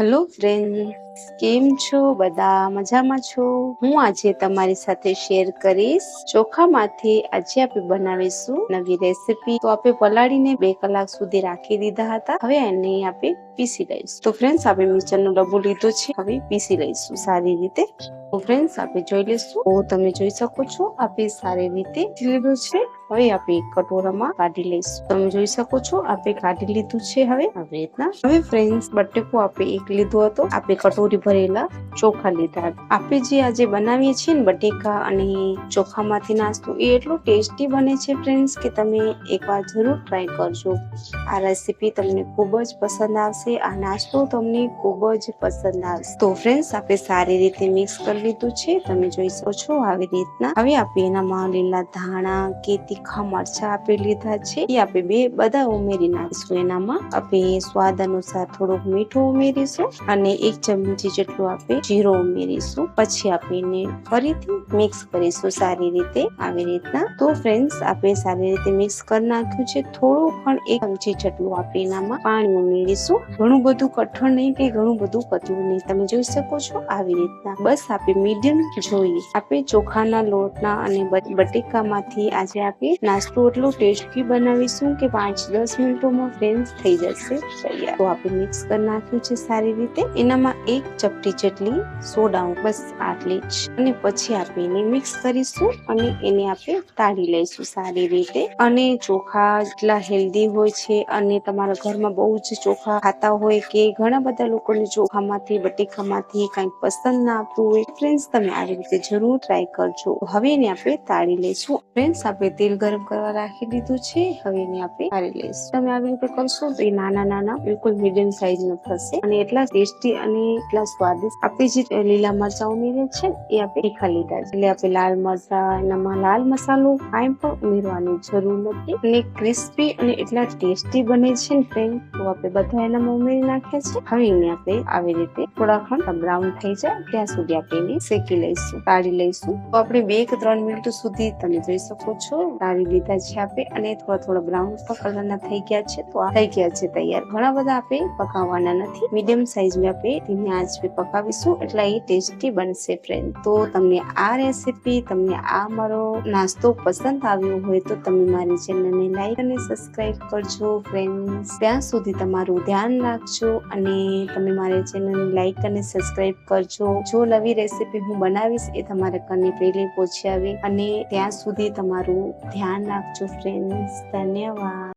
Hello friend કેમ છો? બધા મજામાં છો? હું આજે તમારી સાથે શેર કરીશ. ચોખામાંથી આજે આપણે બનાવીશું નવી રેસીપી તો આપણે પલાળીને બે કલાક સુધી રાખી દીધા હતા. હવે એને આપણે પીસી લઈશું. તો ફ્રેન્ડ્સ આપણે મિક્સરનો ડબ્બો લીધો છે. હવે પીસી લઈશું સારી રીતે. ફ્રેન્ડ્સ આપણે જોઈ લઈશું તો તમે જોઈ શકો છો આપણે સારી રીતે લીધું છે. હવે આપણે કટોરામાં કાઢી લઈશું. તમે જોઈ શકો છો આપણે કાઢી લીધું છે હવે. આવી રીતના હવે ફ્રેન્ડ્સ બટેકો આપણે એક લીધો હતો. આપણે કટોરી ભરેલા ચોખા લીધા. આપણે જે આજે બનાવીએ છીએ ને બટેકા અને ચોખામાંથી નાસ્તો, એ એટલો ટેસ્ટી બને છે ફ્રેન્ડ્સ કે તમે એકવાર જરૂર ટ્રાય કરજો. આ રેસીપી તમને ખૂબ જ પસંદ આવશે. આ નાસ્તો તમને ખૂબ જ પસંદ આવશે. તો ફ્રેન્ડ્સ આપણે સારી રીતે મિક્સ કરી લીધું છે, તમે જોઈ શકો છો આવી રીતના. હવે આપણે એનામાં લીલા ધાણા, કે તીખા મરચા આપણે લીધા છે. એ આપણે બે બધા ઉમેરી નાખીશું એનામાં. આપણે સ્વાદ અનુસાર થોડુંક મીઠું ઉમેરીશું અને એક ચમચી જેટલું આપણે જીરો ઉમેરીશું. પછી આપણે ફરીથી મિક્સ કરીશું સારી રીતે આવી રીતના. તો ફ્રેન્ડ્સ આપણે સારી રીતે મિક્સ કરી નાખ્યું છે. થોડું પણ એક ચમચી જેટલું આપણે એનામાં પાણી ઉમેરીશું. ઘણું બધું કઠણ નહીં કે ઘણું બધું પતલું નહીં. તમે જોઈ શકો છો આવી રીતના. બસ આપણે મીડિયમ જોઈએ આપણે ચોખાના લોટના અને બટેકામાંથી આજે આપણે નાસ્તો એટલો ટેસ્ટી બનાવીશું કે પાંચ દસ મિનિટોમાં ફ્રેન્ડ્સ થઈ જશે તૈયાર. તો આપણે મિક્સ કરી નાખ્યું છે સારી રીતે. એનામાં એક ચપટી જેટલી સોડા બસ આટલી જ. અને પછી આપણે એને મિક્સ કરીશું અને એને આપણે તાળી લઈશું સારી રીતે. અને ચોખા એટલા હેલ્ધી હોય છે અને તમારા ઘરમાં બહુ જ ચોખા ખાતા હોય કે ઘણા બધા લોકોને ચોખામાંથી, બટેકામાંથી કંઈક પસંદ ના આવતું હોય ફ્રેન્ડ્સ તમે આવી રીતે જરૂર ટ્રાય કરજો. હવે એને આપણે તાળી લઈશું ફ્રેન્ડ્સ આપણે તેલ ગરમ કરવા રાખી દીધું છે. હવે એને આપણે તાળી લઈશું તમે આવી રીતે કરશો તો એ નાના નાના, બિલકુલ મીડિયમ સાઈઝનું થશે. અને એટલા ટેસ્ટી અને એટલા સ્વાદિષ્ટ આપણે જે લીલા મરચા ઉમેરે છે, એ આપણે તીખા લીધા છે. એટલે આપણે લાલ મરચા, એનામાં લાલ મસાલો કાંઈ પણ ઉમેરવાની જરૂર નથી. અને ક્રિસ્પી અને એટલા ટેસ્ટી બને છે ને ફ્રેન્ડ તો આપણે બધા એનામાં ઉમેરી નાખ્યા છે. હવે એને આપણે આવી રીતે થોડા ખંડ બ્રાઉન થઈ જાય. ત્યાં સુધી આપણે એને શેકી લઈશું કાઢી લઈશું. તો આપણે બે કે ત્રણ મિનિટ સુધી તમે જોઈ શકો છો. કાઢી લીધા છે આપણે અને થોડા થોડા બ્રાઉન કલરના થઈ ગયા છે. તો આ થઈ ગયા છે તૈયાર. ઘણા બધા આપણે પકાવવાના નથી. મીડિયમ સાઈઝમાં આપણે ધીમે આંચ પે પકાવીશું. એટલે એ ટેસ્ટી બનશે ફ્રેન્ડ તો તમને આ રેસીપી તમને આ મારો નાસ્તો પસંદ આવ્યો હોય તો તમે મારી ચેનલને લાઈક અને સબસ્ક્રાઈબ કરજો ફ્રેન્ડ્સ ત્યાં સુધી તમારું ધ્યાન રાખજો અને તમે મારી ચેનલને લાઈક અને સબસ્ક્રાઈબ કરજો. જો નવી રેસીપી હું બનાવીશ એ તમારે કને પહેલી પહોંચી આવે અને ત્યાં સુધી તમારું ધ્યાન રાખજો ફ્રેન્ડ્સ ધન્યવાદ.